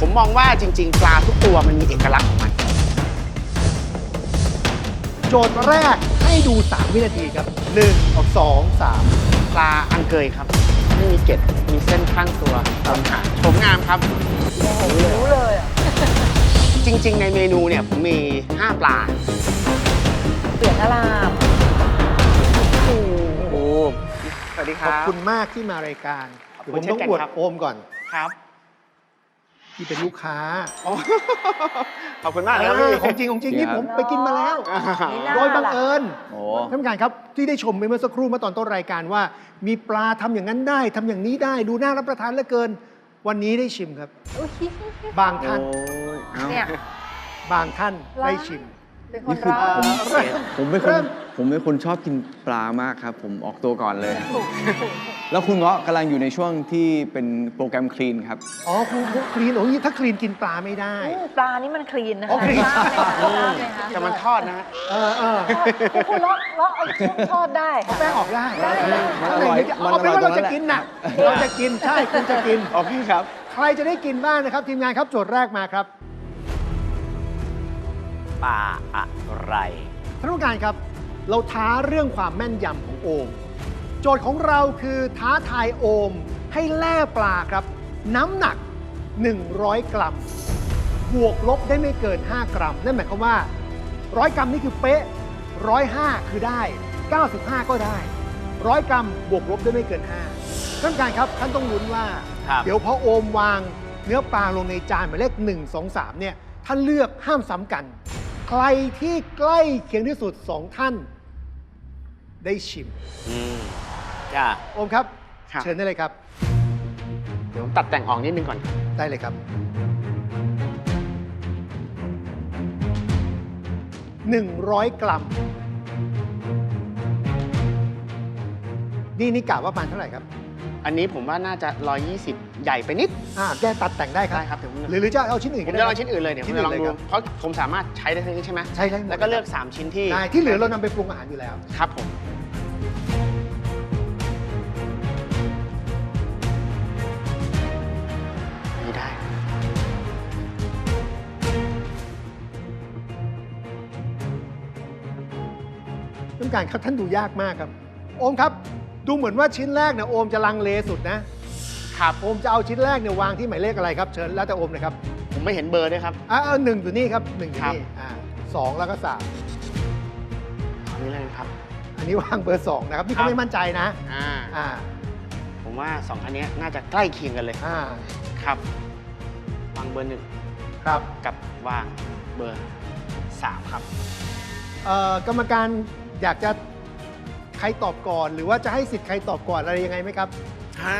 ผมมองว่าจริง ๆ ปลาทุกตัวมันมีเอกลักษณ์ของมัน โจทย์แรกให้ดู 3 วินาทีครับ 1 2 3 ปลาอังเกยครับ ไม่มีเกล็ดมีเส้นข้างตัวตามหางชมงามครับ รู้เลยอะจริง ๆ ในเมนูเนี่ยผมมี 5 ปลา เปลี่ยนอารามโอ้โหสวัสดีคขอบรับคุณมากที่มารายการขอบเดี๋ยวคุผณมต้องเช่นกันอวดครับ โอมก่อน ครับ ที่เป็นลูกค้าโอ้ขอบคุณมากนะครับพี่เออของจริงของจริงนี่ผมไปกินมาแล้วนี่น่าโดยบังเอิญโอ้ ท่านผู้การครับที่ได้ชมไปเมื่อสักครู่เมื่อตอนต้นรายการว่า มีปลาทำอย่างนั้นได้ทำอย่างนี้ได้ดูน่ารับประทานเหลือเกิน วันนี้ได้ชิมครับ อุ๊ย บางท่านยเอ้าเนี่ย บางท่านได้ชิม เป็นคนนี่คือรักผมเริ่มผมเป็นคเริ่นม ผมเป็นคนชอบกินปลามากครับ ผมออกตัวก่อนเลย ถูกถูก แล้วคุณเงาะกำลังอยู่ในช่วงที่เป็นโปรแกรมคลีนครับ อ๋อครูครูคลีนโอ้ยถ้าคลีนกินปลาไม่ได้อืมปลานี่มันคลีนนะอ๋อคะคลีนทราบไหมคะทราบไหมคะแต่มันทอดนะฮะเออเออคุณเลาะเลาะเอาช่วงทอดได้ค่ะ แป้งออกได้ได้ได้มันอร่อยเอาเป็นว่ามันอร่อยเราจะกินนะตรงนั้นแหละเราจะกินใช่คุณจะกิน โอเคครับ ใครจะได้กินบ้างนะครับ ทีมงานครับโจทย์แรกมาครับปลาอะไรท่านผู้การครับ เราท้าเรื่องความแม่นยำของโอม โจทย์ของเราคือท้าทายโอมให้แล่ปลาครับ น้ำหนัก 100 กรัม บวกลบได้ไม่เกิน 5 กรัม นั่นหมายความว่า 100 กรัมนี่คือเป๊ะ 105 คือได้ 95 ก็ได้ 100 กรัมบวกลบได้ไม่เกิน 5ท่านผู้การครับท่านต้องลุ้นว่าครับเดี๋ยวพอโอมวางเนื้อปลาลงในจานหมายเลข 1 2 3 เนี่ยท่านเลือกห้ามซ้ำกัน ใครที่ใกล้เคียงที่สุด 2 ท่าน ได้ชิมอืม จ้า โอมครับ ครับ เชิญได้เลยครับ เดี๋ยวผมตัดแต่งออกนิดนึงก่อน ได้เลยครับ100กรัม นี่นี่กะว่าประมาณเท่าไหร่ครับ อันนี้ผมว่าน่าจะ 120 ใหญ่ไปนิด อ่าแก้ตัดแต่งได้ครับ ได้ครับเดี๋ยวผม หรือหรือจะเอาชิ้นอื่นผก็มได้จะลองชิ้นอื่นเลยเดี๋ยวผมจะลองชิ้นดูอื่นเลยครับเพราะผมสามารถใช้ได้ทั้งนี้ใช่ไหมใช่ได้หมดแล้วก็เลือก 3 ชิ้นที่ ได้ที่เหลือเรานำไปปรุงอาหารอยู่แล้ว ครับผม ผู้การครับท่านดูยากมากครับ โอมครับดูเหมือนว่าชิ้นแรกเนี่ยโอมจะลังเลสุดนะครับโอมจะเอาชิ้นแรกเนี่ยวางที่หมายเลขอะไรครับเชิญแล้วแต่โอมเลยครับผมไม่เห็นเบอร์ด้วยครับอ่าเอาหนึ่งอยู่นี่ครับหนึ่งอยู่ครับนี่อ่าสองแล้วก็สามอันนี้เลยครับ อันนี้วางเบอร์สองนะครับนี่ครัเขาบไม่มั่นใจนะอ่าอ่าผมว่าสองอันเนี้ยน่าจะใกล้เคียงกันเลยอ่าครับ วางเบอร์หนึ่งครับกับวางเบอร์สามครับเอ่อกรรมการ อยากจะใครตอบก่อน หรือว่าจะให้สิทธิ์ใครตอบก่อนอะไรยังไงไหมครับ ฮะ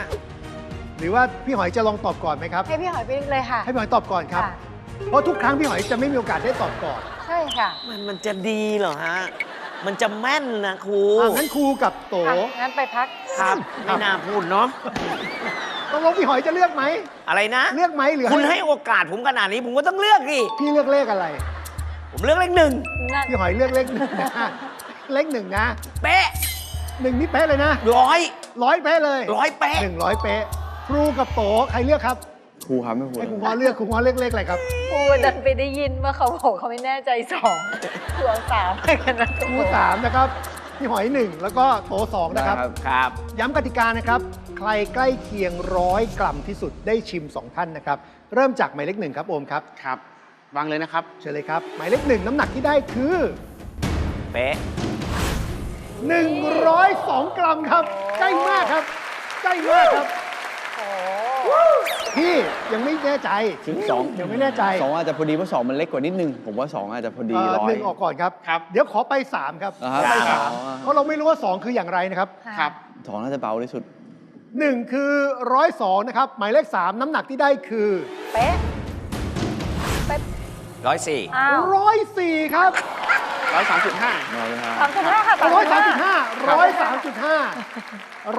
หรือว่าพี่หอยจะลองตอบก่อนไหมครับ ให้พี่หอยไปเลยค่ะ ให้พี่หอยตอบก่อนครับ ค่ะ เพราะทุกครั้งพี่หอยจะไม่มีโอกาสได้ตอบก่อนใช่ค่ะมันมันจะดีเหรอฮะ มันจะแม่นนะครู อะงั้นครูกับโตค่ะงั้นไปพัก ครับ ไม่น่าพูดเนาะ ต้องลงพี่หอยจะเลือกไหม อะไรนะ เลือกไหมหรือคุณให้โอกาสผมขนาดนี้ผมก็ต้องเลือกดิ พี่เลือกเลขอะไร ผมเลือกเลขหนึ่งนั่นพี่หอยเลือกเลขหนึ่งนะ เลขหนึ่งนะเป๊ะหนึ่งนี่เป๊ะเลยนะร้อยร้อยเป๊ะเลยร้อยเป๊ะหนึ่งร้อยเป๊ะครูกับโตใครเลือกครับครูครับไม่ครูให้ครูงอเลือกครูงอเลือกเลขอะไรครับครูดันไปได้ยินว่าเขาบอกเขาไม่แน่ใจสองครูเอาสามไปกันนะครูสามนะครับพี่หอยหนึ่งแล้วก็โตสองได้นะครับครับครับ ย้ำกติกานะครับ ใครใกล้เคียงร้อยกรัมที่สุดได้ชิม2ท่านนะครับ เริ่มจากหมายเลขหนึ่งครับโอมครับครับวางเลยนะครับ เชิญเลยครับ หมายเลขหนึ่งน้ำหนักที่ได้คือ เป๊ะ 102 กรัมครับ ใกล้มากครับ ใกล้มากครับโอ้พี่ยังไม่แน่ใจ ถึงสองยังไม่แน่ใจ สองอาจจะพอดีเพราะสองมันเล็กกว่านิดนึง ผมว่าสองอาจจะพอดีเอ่อร้อหย นึ่งออกก่อนครับ ครับ เดี๋ยวขอไป 3 ครับอ่าครับขอไปครับสามเพราะเราไม่รู้ว่า 2 คืออย่างไรนะครับค่ะครับ สองน่าจะเบาที่สุด 1 คือ 102 นะครับ หมายเลข 3 น้ำหนักที่ได้คือ เป๊ะเป๊ะร้อยสี่อ้าว 104 ครับ ร้อยสามจุดห้าน้อยไหมครับสามจุดห้าค่ะร้อยสามจุดห้าร้อยสามจุดห้า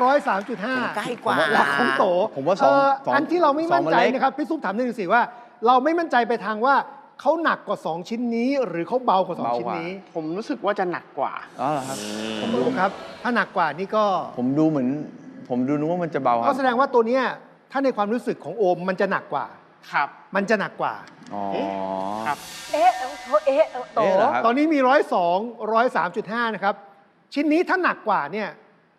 ร้อยสามจุดห้าใกล้กว่าแล้วของโตผมว่าสองเสองอันที่เราไม่มั่นใจสองมันเล็กนะครับพี่ซุปถามหนึ่งสิว่า เราไม่มั่นใจไปทางว่าเขาหนักกว่า 2 ชิ้นนี้ หรือเขาเบากว่า 2 ชิ้นนี้ ผมรู้สึกว่าจะหนักกว่าอ๋อเหรอครับผมดูดูครับ ถ้าหนักกว่านี่ก็ ผมดูเหมือน ผมดูนึกว่ามันจะเบาคก็รับแสดงว่าตัวเนี้ยถ้าในความรู้สึกของโอมมันจะหนักกว่า ครับ มันจะหนักกว่า อ๋อครับ เอ๊ะเอ้าโทษเอ๊ะเอ้าโต เอ๊ะเหรอครับ ตอนนี้มีร้อยสองร้อยสามจุดห้านะครับ ชิ้นนี้ถ้าหนักกว่าเนี่ย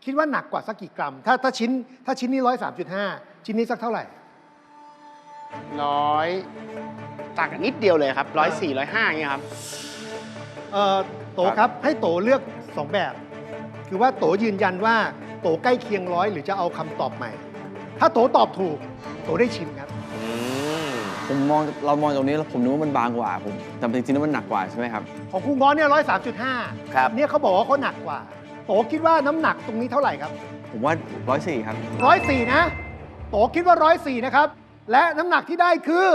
คิดว่าหนักกว่าสักกี่กรัม ถ้าถ้าชิ้นถ้าชิ้นนี้ร้อยสามจุดห้าชิ้นนี้สักเท่าไหร่ ร้อยต่างกันนิดเดียวเลยครับร้อยสี่ร้อยห้าอย่างเงี้ยครับ เอ่อโตครับให้โตเลือก 2 แบบ คือว่าโตยืนยันว่าโตใกล้เคียงร้อยหรือจะเอาคำตอบใหม่ ถ้าโตตอบถูก โตได้ชิมครับอืม ผมมองเรามองตรงนี้แล้วผมนึกว่ามันบางกว่าผมแต่จริงๆแล้วมันหนักกว่าใช่ไหมครับ ของคุณง้อเนี่ยร้อยสามจุดห้าครับ เนี่ยเขาบอกว่าเขาหนักกว่าโตคิดว่าน้ำหนักตรงนี้เท่าไหร่ครับผมว่าร้อยสี่ครับร้อยสี่นะ โตคิดว่าร้อยสี่นะครับ และน้ำหนักที่ได้คือ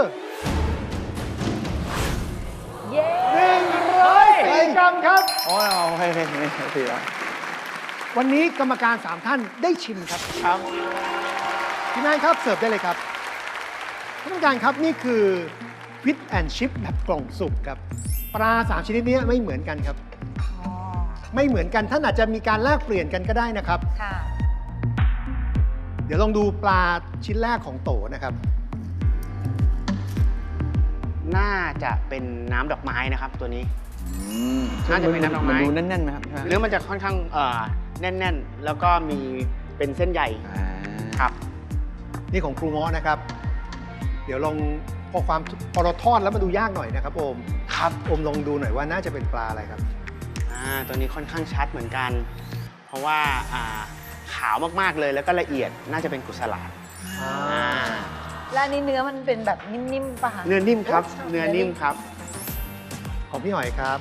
เย้หนึ่งร้อยสี่กรัมครับ อ๋อโอเคโอเคโอเคโอเคแล้ววันนี้กรรมการ3ท่านได้ชิมครับ ครับพี่แมนครับเสิร์ฟได้เลยครับ ท่านผู้การครับนี่คือฟิตแอนชิพแบบกล่องสุกครับปลาสามชนิดนี้ไม่เหมือนกันครับ อ๋อ ไม่เหมือนกันท่านอาจจะมีการแลกเปลี่ยนกันก็ได้นะครับ ค่ะ เดี๋ยวลองดูปลาชิ้นแรกของโตนะครับ น่าจะเป็นน้ำดอกไม้นะครับตัวนี้อืมน่าจะเป็นน้ำดอกไม้นดูแน่นๆไหมครับเนื้อมันจะค่อนข้างเอ่อแน่นๆ แล้วก็มีเป็นเส้นใหญ่อ่าครับ นี่ของครูง้อนะครับ เดี๋ยวลองพอความพอเราทอดแล้วมันดูยากหน่อยนะครับโอมครับโอมลองดูหน่อยว่าน่าจะเป็นปลาอะไรครับอ่าตัวนี้ค่อนข้างชัดเหมือนกัน เพราะว่าอ่าขาวมากๆเลยแล้วก็ละเอียดน่าจะเป็นกุศลาดอ่าแล้วอันนี้เนื้อมันเป็นแบบนิ่มๆป่ะคะเนื้อนิ่มครับโอ้เนื้อนิ่มครับ ของพี่หอยครับ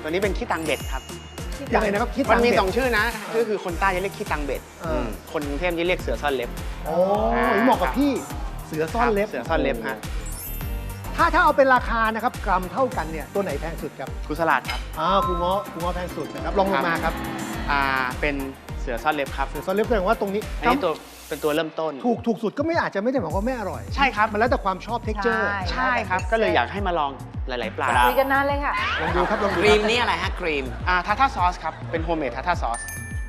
ตัวนี้เป็นขี้ตังเบ็ดครับ ยังไงนะครับคิดมันมีตาเบ็ดสองชื่อนะก็คือคนใต้จะเรียกขี้ตังเบ็ดเอออืมคนกรุงเทพจะเรียกเสือซ่อนเล็บโอ้ยเหมาะกับพี่เสือซ่อนเล็บเสือซ่อนเล็บฮะถ้าถ้าเอาเป็นราคานะครับกรัมเท่ากันเนี่ยตัวไหนแพงสุดครับกุศลาดครับอ้าวครูง้อครูง้อแพงสุดนะครับลองลงมาครับอ่าเป็นเสือซ่อนเล็บครับเสือซ่อนเล็บแสดงว่าตรงนี้อันนี้ตัว เป็นตัวเริ่มต้น ถูกถูกสุดก็ไม่อาจจะไม่ได้หมายความว่าไม่อร่อย ใช่ครับ มันแล้วแต่ความชอบเท็กเจอร์ ใช่ครับ ก็เลยอยากให้มาลองหลาย ๆ ปลาคุยกันนานเลยค่ะ ลองดูครับลองคดูรีคมรับนี่อะไรฮะครีมอ่าทาท่าซอสครับ เป็นโฮมเมดทาท่าซอส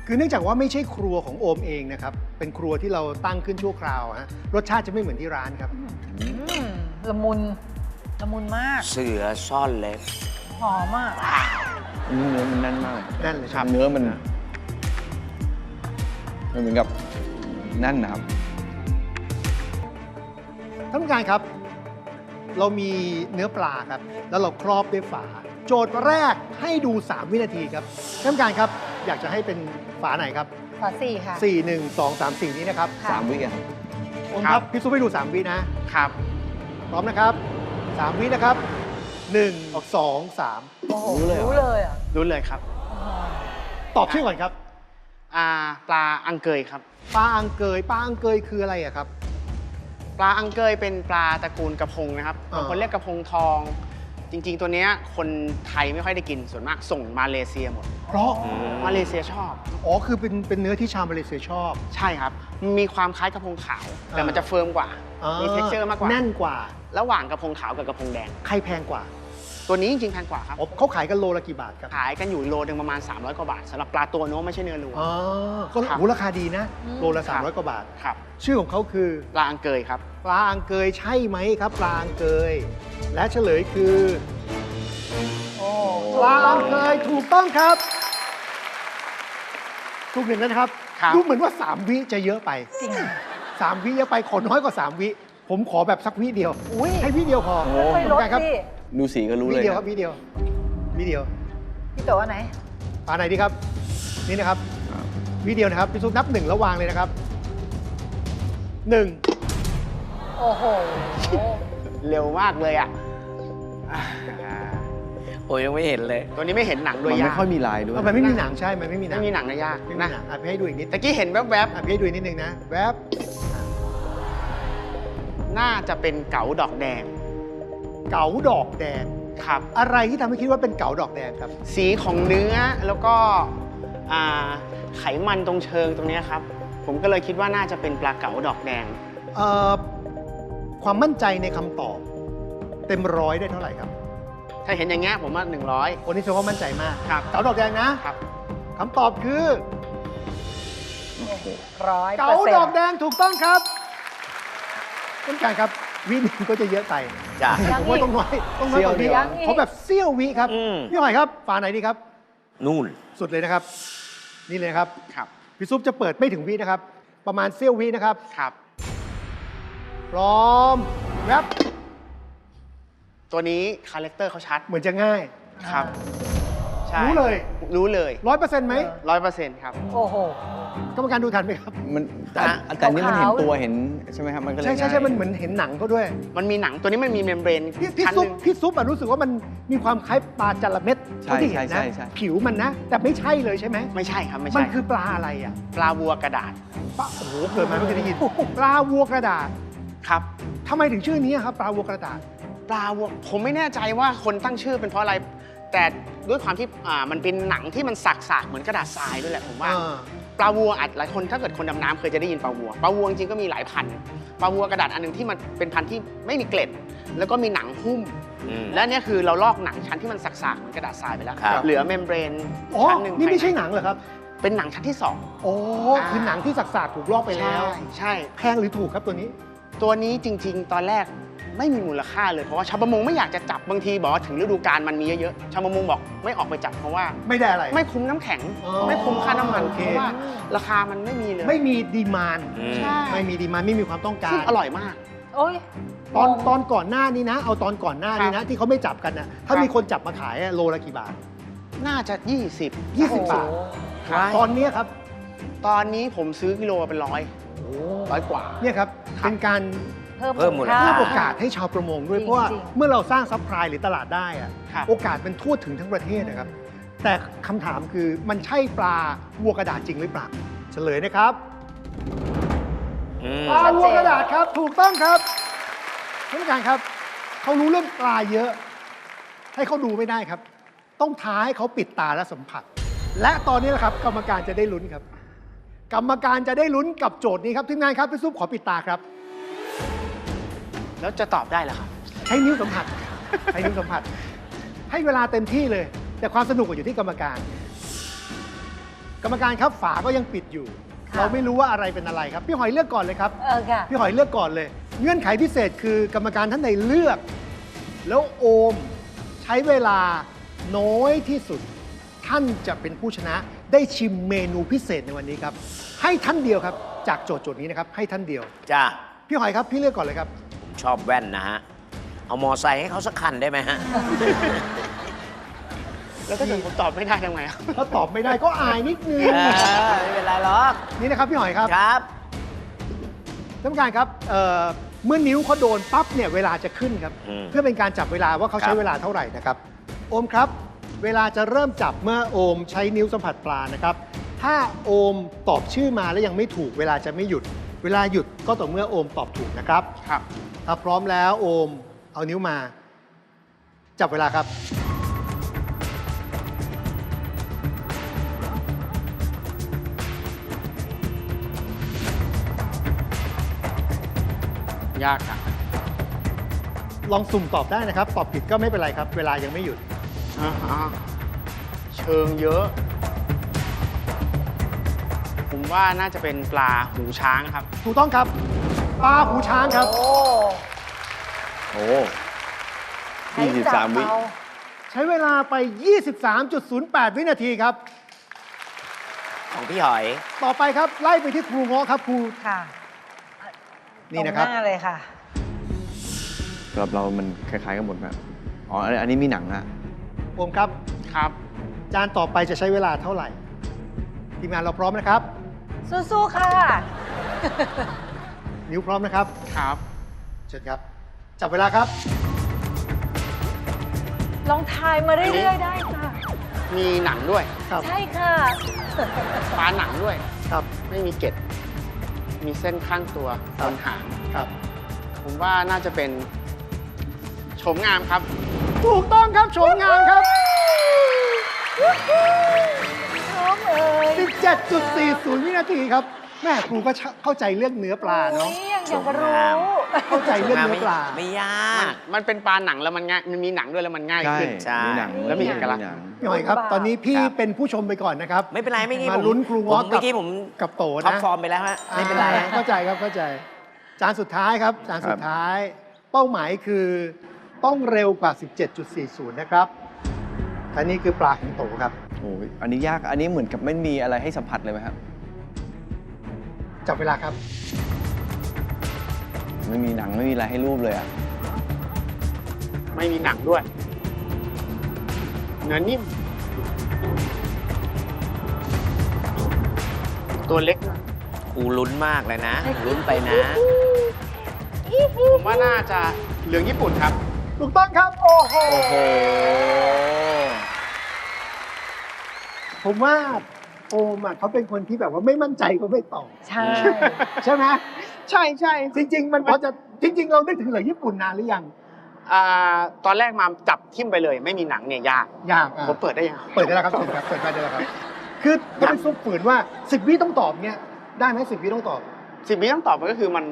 คือเนื่องจากว่าไม่ใช่ครัวของโอมเองนะครับ เป็นครัวที่เราตั้งขึ้นชั่วคราวฮะ รสชาติจะไม่เหมือนที่ร้านครับอืมละมุนละมุนมาก เสือซ่อนเล็บ หอมอะอันนี้เนื้อมันแน่นมากเลยนั่นเลยคครัรับบเนื้อมันมันเหมือนกับแน่นนะครับ ท่านผู้การครับ เรามีเนื้อปลาครับ แล้วเราครอบด้วยฝา โจทย์แรกให้ดู 3 วินาทีครับ ท่านผู้การครับ อยากจะให้เป็นฝาไหนครับ ขอสี่ค่ะ 4 1 2 3 4 นี้นะครับค่ะ สามวิอะครับโอมคครัรับ บพี่ซุปให้ดู 3 วินะ ครับ พร้อมนะครับ 3 วินะครับ 1 2 3โอ้โหรู้เลยเหรอ รู้เลยอะรู้เลยครับ ตอบชื่อก่อนครับ อ่าปลาอังเกยครับ ปลาอังเกย ปลาอังเกยคืออะไรอะครับ ปลาอังเกยเป็นปลาตระกูลกระพงนะครับอ่า บางคนเรียกกระพงทอง จริง ๆ ตัวเนี้ยคนไทยไม่ค่อยได้กินส่วนมากส่งมาเลเซียหมด เพราะมาเลเซียชอบ อ๋อคือเป็นเป็นเนื้อที่ชาวมาเลเซียชอบ ใช่ครับ มีความคล้ายกระพงขาว แต่อ่ามั มันจะเฟิร์มกว่าอ่ามี texture มากกว่า แน่นกว่า ระหว่างกระพงขาวกับกระพงแดง ใครแพงกว่า ตัวนี้จริงๆแพงกว่าครับอ๋อเขาขายกันโลละกี่บาทครับขายกันอยู่โลหนึงประมาณ 300 กว่าบาทสำหรับปลาตัวโน้มไม่ใช่เนื้อล้วน อ๋อก็ครับ โหราคาดีนะอืมโลละครับ300กว่าบาท ครับชื่อของเขาคือ ปลาอังเกยครับ ปลาอังเกยใช่ไหมครับ ปลาอังเกย และเฉลยคือโอ้ปลาอังเกยถูกต้องครับถูกหนึ่งแล้วนะครับครับ ดูเหมือนว่า 3 วิจะเยอะไปจริง 3 วิเยอะไปขอน้อยกว่า 3 วิ ผมขอแบบสักวิเดียว อุ้ยให้วิเดียวพอโอ้ ค่อยๆลดครับสิดูสีก็รู้วิเลยเดียวคครัรับบวิเดียววิเดียวพี่โตอันไหนปลาไหนดีครับ นี่นะครับครับวิเดียวนะครับพี่ซุปนับหนึ่งแล้ววางเลยนะครับหนึ่งโอ้โห เร็วมากเลยอะอ่าโอ้ยยังไม่เห็นเลย ตัวนี้ไม่เห็นหนังด้มัวยนไม่ยากค่อยมีลายด้วยมันไม่มีหนังใช่มันไม่มีหนัไม่งมีหนังนะยากไม่มีนะหนังอะพี่ให้ดูอีกนิดตะกี้เห็นแวบอะพี่ให้ดูอีกนิดนึงนะ แวบๆ น่าจะเป็นเก๋าดอกแดง เก๋าดอกแดง ครับ อะไรที่ทำให้คิดว่าเป็นเก๋าดอกแดงครับ สีของเนื้อแล้วก็อ่าไขมันตรงเชิงตรงเนี้ยครับ ผมก็เลยคิดว่าน่าจะเป็นปลาเก๋าดอกแดง เอ่อความมั่นใจในคำตอบ เต็มร้อยได้เท่าไหร่ครับถ้าเห็นอย่างเงี้ยผมว่า100วันนี้แสดงว่ามั่นใจมากครับ เก๋าดอกแดงนะครับ คำตอบคือโอ้โหร้อยเก๋าเปอร์เซ็นดอกต์ แดงถูกต้องครับ ท่านการครับวิหนึงก็จะเยอะไปจ้ะ ผมว่าต้องน้อยต้องน้อยกว่าเสี้นี้ยวเดียวเพราะแบบเสี้ยววิครับอืม พี่หอยครับฝาไหนดีครับ นู่น สุดเลยนะครับ นี่เลยครับครับ พี่ซุปจะเปิดไม่ถึงวินะครับ ประมาณเสี้ยววินะครับ ครับ พร้อมแรปตัวนี้คาแรคเตอร์เขาชัด เหมือนจะง่าย ครับ ใช่ รู้เลยรู้เลยร้อยเปอร์เซ็นต์ไหมร้อยเปอร์เซ็นต์ครับ โอ้โห กรรมการดูทันไหมครับ มันแต่อะแต่อันนี้มันเห็นขาวๆ ตัวเห็นใช่ไหมครับมันก็เลยใช่ใช่ใช่ง่ายมันเหมือนเห็นหนังเขาด้วย มันมีหนังตัวนี้มันมีเมมเบรนพี่พี่ชั้นซุหปนึ่งพี่ซุปอะรู้สึกว่ามันมีความคล้ายปลาจระเม็ดใช่เท่าที่เห็นใช่นะใช่ใช่ผิวมันนะ แต่ไม่ใช่เลยใช่ไหมไม่ใช่ครับไม่มัใช่นคือปลาอะไรอะปลาวัวกระดาษปลาโอ้โหเกิดมาไม่เคยได้ยินปลาวัวกระดาษครับ ทำไมถึงชื่อนี้ครับปลาวัวกระดาษ ปลาวัวผมไม่แน่ใจว่าคนตั้งชื่อเป็นเพราะอะไร แต่ด้วยความที่อ่ามันเป็นหนังที่มันสักๆเหมือนกระดาษทรายด้วยแหละผมว่าอ่าปลาวัวอาจหลายคนถ้าเกิดคนดำน้ำเคยจะได้ยินปลาวัวปลาวัวจริงๆก็มีหลายพันธุ์ปลาวัวกระดาษอันหนึงที่มันเป็นพันธุ์ที่ไม่มีเกล็ด แล้วก็มีหนังหุ้ม อืม และเนี่ยคือเราลอกหนังชั้นที่มันสักๆเหมือนกระดาษทรายไปแล้ว ครับ เหลือเมมเบรนอ๋อ ชั้นหนึ่งนี่ไม่ใช่ภายหนังเหรอครับ เป็นหนังชั้นที่สอง โอ้คือหนังที่สักๆถูกลอกไปแล้ว ใช่ใช่ แพงหรือถูกครับตัวนี้ ตัวนี้จริง ๆ ตอนแรก ไม่มีมูลค่าเลยเพราะว่าชาวประมงไม่อยากจะจับบางทีบอกว่าถึงฤดูกาลมันมีเยอะๆชาวประมงบอกไม่ออกไปจับเพราะว่า ไม่ได้อะไร ไม่คุ้มน้ำแข็ง อ๋อไม่คุ้มค่าน้ำมันโอเคเพราะว่าราคามันไม่มีเลยไม่มีดีมานอืม ใช่ไม่มีดีมานไม่มีความต้องการ ซึ่งอร่อยมาก โอ้ย ตอนงงตอนก่อนหน้านี้นะ เอาตอนก่อนหน้านี้นะ ที่เขาไม่จับกันนะถ้าครับ มีคนจับมาขายอะโลละกี่บาท น่าจะ 20 20 บาท ครับ ตอนเนี้ยครับตอนนี้ผมซื้อกิโลเป็นร้อยร้อยกว่า เนี่ยครับ ครับ เป็นการ เพิ่มเพิ่มมูลค่า เพิ่มโอกาสให้ชาวประมงด้วยจริงเพราะว่าจริง เมื่อเราสร้างซัพพลายหรือตลาดได้อะครับ โอกาสมันทั่วถึงทั้งประเทศนะครับ แต่คำถามคือมันใช่ปลาวัวกระดาษจริงหรือเปล่าเฉลยนะครับอืม ปลาวัวกระดาษครับถูกต้องครับท่านผู้การครับเขารู้เรื่องปลาเยอะ ให้เขาดูไม่ได้ครับ ต้องท้าให้เขาปิดตาและสัมผัส และตอนนี้นะครับ กรรมการจะได้ลุ้นครับ กรรมการจะได้ลุ้นกับโจทย์นี้ครับทีมงานครับพี่ซุปขอปิดตาครับ แล้วจะตอบได้เหรอครับ ใช้นิ้วสัมผัส ใช้นิ้วสัมผัส ให้เวลาเต็มที่เลย แต่ความสนุกอยู่ที่กรรมการ กรรมการครับฝาก็ยังปิดอยู่ ค่ะ เราไม่รู้ว่าอะไรเป็นอะไรครับ พี่หอยเลือกก่อนเลยครับ เออค่ะ พี่หอยเลือกก่อนเลย เงื่อนไขพิเศษคือกรรมการท่านใดเลือก แล้วโอมใช้เวลาน้อยที่สุด ท่านจะเป็นผู้ชนะได้ชิมเมนูพิเศษในวันนี้ครับ ให้ท่านเดียวครับ จากโจทย์โจทย์นี้นะครับ ให้ท่านเดียว จ้าพี่หอยครับพี่เลือกก่อนเลยครับผม ชอบแว่นนะฮะ เอามอไซค์ให้เขาสักคันได้ไหมฮะ แล้วถ้าเกิดผมตอบไม่ได้ทำไงอะถ้าตอบไม่ได้ก็อายนิดนึง เออไม่เป็นไรหรอก นี่นะครับพี่หอยครับครับ ท่านผู้การครับเอ่อเมื่อนิ้วเขาโดนปั๊บเนี่ยเวลาจะขึ้นครับ อืมเพื่อเป็นการจับเวลาว่าเขาใช้ครับเวลาเท่าไหร่นะครับ โอมครับ เวลาจะเริ่มจับเมื่อโอมใช้นิ้วสัมผัสปลานะครับ ถ้าโอมตอบชื่อมาแล้วยังไม่ถูก เวลาจะไม่หยุด เวลาหยุดก็ต่อเมื่อโอมตอบถูกนะครับ ครับ ถ้าพร้อมแล้วโอม เอานิ้วมา จับเวลาครับ ยากอะลองสุ่มตอบได้นะครับ ตอบผิดก็ไม่เป็นไรครับ เวลายังไม่หยุด อ่าฮะเชิงเยอะ ผมว่าน่าจะเป็นปลาหูช้างครับ ถูกต้องครับ ปลาหูช้างครับ โอ้โอ้ใช้ยี่สิบจัสามวิ เอใช้เวลาไป 23.08 วินาทีครับ ของพี่หอย ต่อไปครับไล่ไปที่ครูเงาะครับครู ค่ะนี่นะครับ ตงหน้าเลยค่ะ สำหรับเรามันคล้าย ๆ กันหมดแบบอ๋อ อันอันนี้มีหนังอะโอมครับ ครับ จานต่อไปจะใช้เวลาเท่าไหร่ ทีมงานเราพร้อมนะครับ สู้ๆค่ะ นิ้วพร้อมนะครับ ครับ เชิญครับ จับเวลาครับ ลองทายมาเรื่อยๆได้ค่ะ มีหนังด้วย ครับ ใช่ค่ะ ปลาหนังด้วย ครับ ไม่มีเกล็ด มีเส้นข้างตัวครับบนหาง ครับ ผมว่าน่าจะเป็นโฉมงามครับ ถูกต้องครับโฉมงามครับ น้องเอ๋ย17.40 วินาทีครับ แม่ครูก็เข้าใจเรื่องเนื้อปลาเนาะโอ้ยยังอยากรู้เข้าใจเรื่องเนื้อปลาไม่ยามันกมันเป็นปลาหนังแล้วมันง่ายมันมีหนังด้วยแล้วมันง่ายใช่ขึ้นใช่มีหนังแล้วมีเอกลักษณ์หนังพี่หอยครับ ตอนนี้พี่ครับเป็นผู้ชมไปก่อนนะครับ ไม่เป็นไรไม่กี้มาผมลุ้นครูผวอมล์กเมื่อกี้ผมกับโตท็อปนะฟอร์มไปแล้วฮะไม่เป็นไรอ่าเข้าใจครับเข้าใจ จานสุดท้ายครับ จานสุดท้าย เป้าหมายคือต้องเร็วกว่า 17.40 นะครับและนี่คือปลาของโตครับโอ้ยอันนี้ยากอันนี้เหมือนกับไม่มีอะไรให้สัมผัสเลยไหมครับ จับเวลาครับ ไม่มีหนังไม่มีอะไรให้รูปเลยอะ ไม่มีหนังด้วย เนื้อนิ่ม ตัวเล็กด้วยครูลุ้นมากเลยนะ ลุ้นไปนะ ผมว่าน่าจะเหลืองญี่ปุ่นครับ ถูกต้องครับ โอ้โห โอ้โห ผมว่า โอมอะเขาเป็นคนที่แบบว่าไม่มั่นใจก็ไม่ตอบใช่ ใช่ไหมใช่ใช่จริง ๆ มันพอจะจริง ๆ เรานึกถึงเหลือญี่ปุ่นนานหรือยังอ่าตอนแรกมาจับทิ่มไปเลย ไม่มีหนังเนี่ยยากยากอะผมเปิดได้ยังเปิดได้แล้วครับเชิญครับเปิดได้แล้วครับ คือก็เป็นซุปฝืนว่าสิบวิต้องตอบเนี่ยได้ไหมสิบวิต้องตอบสิบวิต้องตอบมันก็คือมัน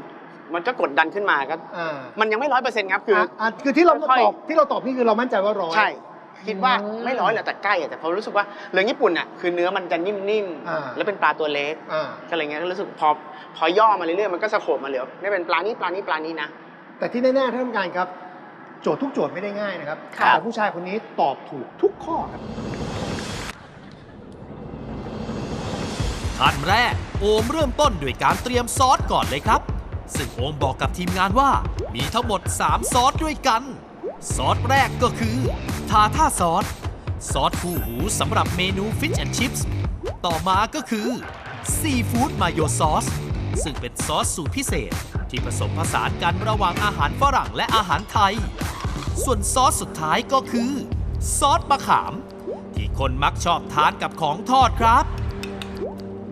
มันก็กดดันขึ้นมาก็อ่ามันยังไม่ร้อยเปอร์เซ็นต์ครับคืออะอะคือที่เราค่อยๆตอบที่เราตอบนี่คือเรามั่นใจว่าร้อย ใช่ คิดว่าอืมไม่ร้อยแหละแต่ใกล้อะแต่พอรู้สึกว่าเหลืองญี่ปุ่นอะคือเนื้อมันจะนิ่มอ่าๆ แล้วเป็นปลาตัวเล็กอ่า ก็อะไรเงี้ยก็รู้สึกพอพอย่อมาเรื่อยๆมันก็สะโขบมาเหลือไม่เป็นปลานี้ปลานี้ปลานี้นะ แต่ที่แน่ๆท่านผู้การครับ โจทย์ทุกโจทย์ไม่ได้ง่ายนะครับครับ แต่ผู้ชายคนนี้ตอบถูกทุกข้อครับ ขั้นแรกโอมเริ่มต้นด้วยการเตรียมซอสก่อนเลยครับ ซึ่งโอมบอกกับทีมงานว่า มีทั้งหมด 3 ซอสด้วยกัน ซอสแรกก็คือ ทาท่าซอส ซอสคู่หูสำหรับเมนูฟิชแอนชิพส์ต่อมาก็คือซีฟู้ดมาโยซอสซึ่งเป็นซอสสูตรพิเศษ ที่ผสมผสานกันระหว่างอาหารฝรั่งและอาหารไทย ส่วนซอสสุดท้ายก็คือ ซอสมะขาม ที่คนมักชอบทานกับของทอดครับ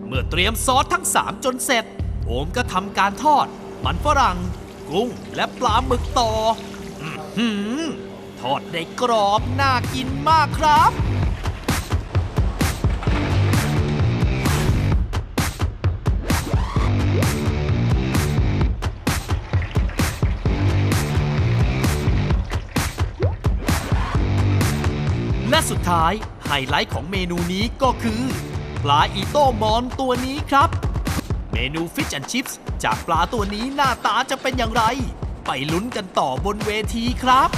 เมื่อเตรียมซอสทั้ง 3 จนเสร็จ โอมก็ทำการทอด มันฝรั่ง กุ้งและปลาหมึกต่อ หือทอดได้กรอบน่ากินมากครับ และสุดท้าย ไฮไลท์ของเมนูนี้ก็คือ ปลาอีโต้มอนตัวนี้ครับ เมนูฟิชแอนชิพส์จากปลาตัวนี้หน้าตาจะเป็นอย่างไร ไปลุ้นกันต่อบนเวทีครับ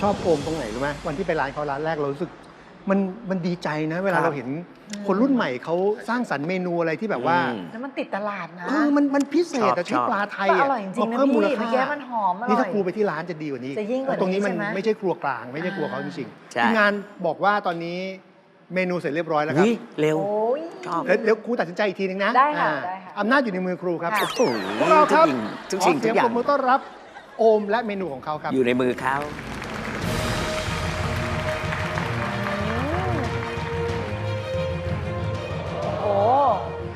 ชอบโอมตรงไหนรู้ไหมวันที่ไปร้านเขาร้านแรกเรารู้สึก มันมันดีใจนะ เวลาครับเราเห็นคนรุ่นใหม่เขาสร้างสรรค์เมนูอะไรที่แบบว่าอืมแล้วมันติดตลาดนะเออมันมันพิเศษชอบแต่ใช้ชอบปลาไทยก็ออะร่อยจริงๆมานะเพิ่มมูพี่ลเมื่อค่ากี้มันหอมอร่อยนี่ถ้าครูไปที่ร้านจะดีกว่านี้จะยิ่งกว่านี้ตรงนี้มันใช่ไหมไม่ใช่ครัวกลาง ไม่ใช่ครัวเขาจริงใช่ๆทีมงานบอกว่าตอนนี้เมนูเสร็จเรียบร้อยแล้วครับอุ๊ยเร็วโอ้ยชอบแล้วเดี๋ยวครูตัดสินใจอีกทีนึงนะได้ค่ะอ่าได้ค่ะอำนาจอยู่ในมือครูครับค่ะโอ้โหพวกเราครับทุกสิ่งทุกสิ่งขอเสีทุยกงอย่าปงรบมือต้อนรับโอมและเมนูของเขาครับ อยู่ในมือเขา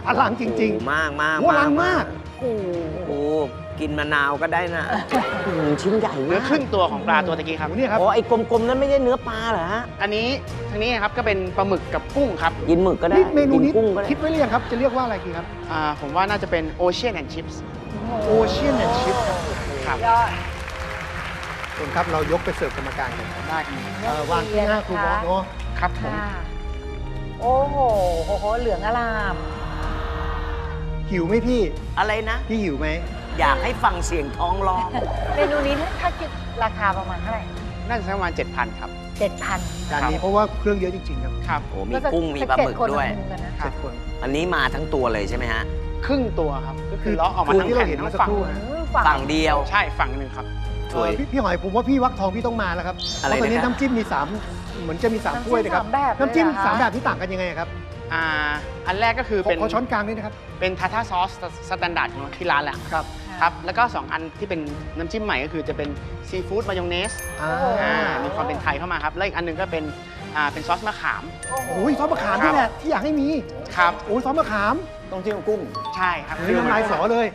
อลังจริงโอ้มากมากโอ้อลังมากโหโอ้กินมะนาวก็ได้นะอืมชิ้นใหญ่เนื้อมากครึ่งตัวของปลาตัวตะกี้ครับโอ้เนี่ยครับอ๋อไอ้กลมๆนั้นไม่ใช่เนื้อปลาเหรอฮะอันนี้ทางนี้ครับก็เป็นปลาหมึกกับกุ้งครับกินหมึกก็ได้นี่เมนูนี้กิกุ้งก็ได้คิดไว้หรือยังครับ จะเรียกว่าอะไรดีครับอ่าผมว่าน่าจะเป็นโอเชียนแอนด์ชิพส์โอเชียนแอนด์ชิพครับครับยอดคุณครับเรายกไปเสิร์ฟกรรมการกันได้ครับเอ่อวางที่หน้าครูบอสเนาะครับผมค่ะโอ้โหโอ้โหเหลืองอลาม หิวไหมพี่ อะไรนะ พี่หิวไหม อยากให้ฟังเสียงท้องร้อง เมนูนี้ถ้าคิดราคาประมาณเท่าไหร่น่าจะสักประมาณ7,000ครับเจ็ดพันจานนี้เพราะว่าเครื่องเยอะจริง ๆ ครับครับโอ้มีกุ้งมีปลาหมึกด้วยเจ็ดคน อันนี้มาทั้งตัวเลยใช่ไหมฮะ ครึ่งตัวครับ ก็คือล้อออกมาคือทั้งที่เราแผ่นเห็นทั้เมื่งอสักฝั่งครู่นะฝั่งเดียว ใช่ฝั่งหนึ่งครับสวยเอ่อพี่พี่หอยผมว่าพี่วักทองพี่ต้องมาแล้วครับอะไรเพราะตอนนี้นะครับน้ำจิ้มมีสามเหมือนจะมีสามถ้วยนะครับ น้ำจิ้มสามแบบเลยน้ำจิ้มเหรอคะสามแบบที่ต่างกันยังไงครับ อ่าอันแรกก็คือขอเป็นขอช้อนกลางด้วยนะครับ เป็นทาท่าซอสสแตนดาร์ดของที่ร้านแหละครับครับ แล้วก็ 2 อันที่เป็นน้ำจิ้มใหม่ก็คือจะเป็นซีฟู้ดมายองเนสอ่าอ่ามีความเป็นไทยเข้ามาครับ แล้วอีกอันหนึงก็เป็นอ่าเป็นซอสมะขาม โอ้ยซอสมะขามนี่แหละที่อยากให้มีครับโอ้ยซอสมะขามต้องจิ้มกับกุ้ง ใช่ครับเฮ้ยน้ำลายสอเลย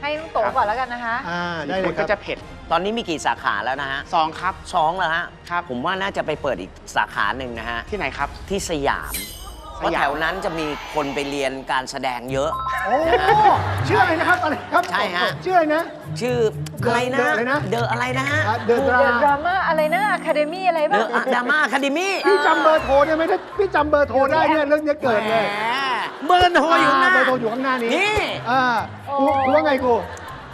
ให้น้องโตก่อนแล้วกันนะคะอ่าได้ได้เลเลยยคก็รับจะเผ็ดตอนนี้มีกี่สาขาแล้วนะฮะสองครับสองแล้วฮะครับผมว่าน่าจะไปเปิดอีกสาขาหนึ่งนะฮะที่ไหนครับที่สยาม เพราะสยามแถวนั้นจะมีคนไปเรียนการแสดงเยอะ โอ้ชื่ออะไรนะครับอะไรครับใช่ฮะ ชื่ออะไรนะ ชื่ออะไรนะ เดอะอะไรนะ เดอะอะไรนะฮะเดอะดราเดอะดราม่าอะไรนะอะคาเดมี่อะไรเดบ้าง อะดามาคาเดมี่พี่จำเบอร์โทรเนี่ยไหมถ้าพี่จำเบอร์โทรได้เนี่ยเรื่องเนี้ยเกิดเลยเบอร์โทรอยู่ข้างหน้า เบอร์โทรอยู่ข้างหน้านี้นี่ อ่ากูกูว่าไงกู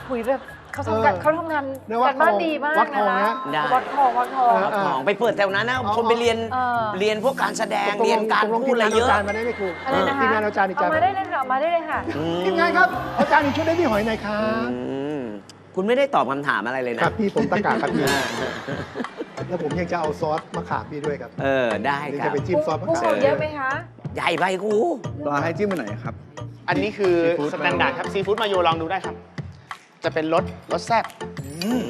หุยแบบ เขาทำกันเออเขาทำงานเรียกว่าการบ้านดีมากวักทองนะนะได้ วักทองวักทองเออของไปเปิดแถวนั้นนะเอาคนไปเรียนเออ เรียนพวกการแสดงตกลเรียนการตกลงพูดอะไรเยอะทีมงานาจารย์มาได้ไหมครูอะไรนะคะทีมงานเอาจารย์อีกจานเอามาได้เลยค่ะเอามาได้เลยค่ะอืมทีมงานครับเอาจารย์อีกชุดได้พี่หอยหน่อยครัอืบมคุณไม่ได้ตอบคำถามอะไรเลยคนะรับพี่ผมตะกาครับพี่แล้วผมยังจะเอาซอสมะขามพี่ด้วยครับเออได้เดี๋ยวครัจะบ ไปจิ้มซอสมะกุ้งขาสมดเยอะไหมคะ ใหญ่ไปกู ปลาให้จิ้มไปไหนครับ อันนี้คือซีฟู้ดสแตนดาร์ดครับซีฟู้ดมาโยลองดูได้ครับ จะเป็นรสรสแซ่บ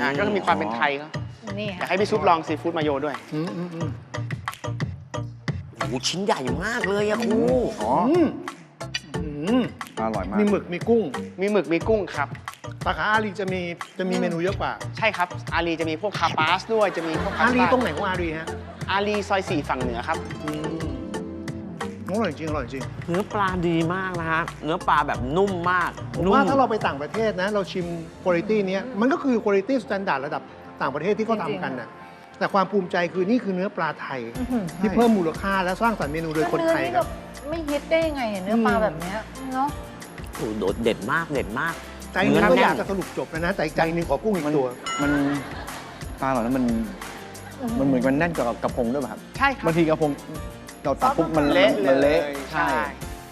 อ่าก็มีความเป็นไทยครับนี่อยากค่ะให้พี่ซุปลองซีฟู้ดมาโยด้วยอืมอืมอืมโอ้โหชิ้นใหญ่มากเลยอะครูอ๋ออืมอืมอร่อยมากมีหมึกมีกุ้ง มีหมึกมีกุ้งครับ สาขาอารีจะมีจะมีเมนูเยอะกว่า ใช่ครับ อารีจะมีพวกคาปาสด้วยจะมีพวกพาอาสรีต้าตรงไหนของอารีฮะอารีซอยสี่ฝั่งเหนือครับ อืม อร่อยจริงอร่อยจริงเนื้อปลาดีมากนะฮะ เนื้อปลาแบบนุ่มมากผมนุ่มว่าถ้าเราไปต่างประเทศนะ เราชิมคุณภาพเนี้ยมันก็คือคุณภาพสแตนดาร์ดระดับต่างประเทศที่เขาทำกันนะแต่ความภูมิใจคือนี่คือเนื้อปลาไทยอื้อหือที่เพิ่มมูลค่าและสร้างสรรค์เมนูโดยคนไทยครับเนื้อนี่ไม่ฮิตได้ยังไงเห็นเนื้อปลาอืมแบบเนี้ยเนาะโอ้โหโดดเด็ดมากเด็ดมาก ใจหนึงก็เนื้อแน่นอยากจะสรุปจบแล้วนะ แต่อีกใจหนึงขอกุ้งอีกมันตัวมันปลาเหล่านั้นมันมันเหมือนมันแน่นกว่ากระพงด้วยป่ะครับใช่ครับบางทีกระพง เราตัดปุ๊บมันเละมันเละเลยใช่ใช่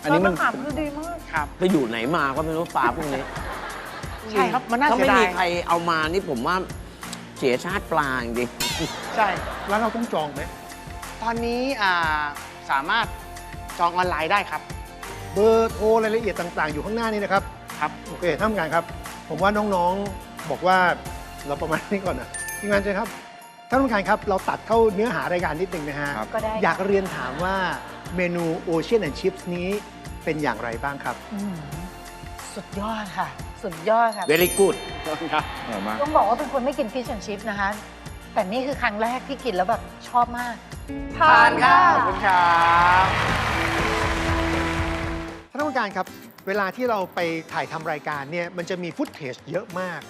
อันนี้มันซสมะขามคือดีมาก ครับ ไปอยู่ไหนมาก็ไม่รู้ปลาพวกนี้ใช่ครับมันน่าถ้าเสียไม่ดามียใครเอามานี่ผมว่าเสียชาติปลาจริงใช่ แล้วเราต้องจองไหมตอนนี้อ่าสามารถจองออนไลน์ได้ครับ เบอร์โทรรายละเอียดต่าง ๆ อยู่ข้างหน้านี้นะครับครับ โอเคท่านผู้การครับ ผมว่าน้องๆบอกว่าเราประมาณนี้ก่อนนะทีมงานเชิญครับ ท่านผู้การครับ เราตัดเข้าเนื้อหารายการนิดหนึ่งนะฮะ ครับ ก็ได้อยากเรียนถามว่าเมนูโอเชียนแอนด์ชิพส์นี้เป็นอย่างไรบ้างครับ อื้อหือสุดยอดค่ะ สุดยอดค่ะๆ very good ครับอร่อยมากต้องบอกว่าเป็นคนไม่กินฟิชแอนชิพนะคะ แต่นี่คือครั้งแรกที่กินแล้วแบบชอบมากทานครับขอบคุณครับท่านผู้การครับ เวลาที่เราไปถ่ายทำรายการเนี่ยมันจะมีฟุตเทจเยอะมาก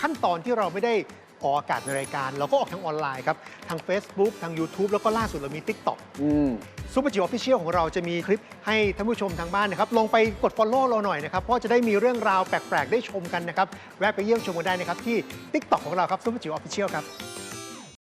ขั้นตอนที่เราไม่ได้ ออกอากาศในรายการ เราก็ออกทางออนไลน์ครับ ทาง Facebook ทาง YouTube แล้วก็ล่าสุดเรามี TikTok อืมซูเปอร์จิ๋วออฟฟิเชียลของเราจะมีคลิปให้ท่านผู้ชมทางบ้านนะครับลองไปกด Follow เราหน่อยนะครับ เพราะจะได้มีเรื่องราวแปลก ๆ ได้ชมกันนะครับ แวะไปเยี่ยมชมกันได้นะครับที่ TikTok ของเราครับซูเปอร์จิ๋วออฟฟิเชียลครับ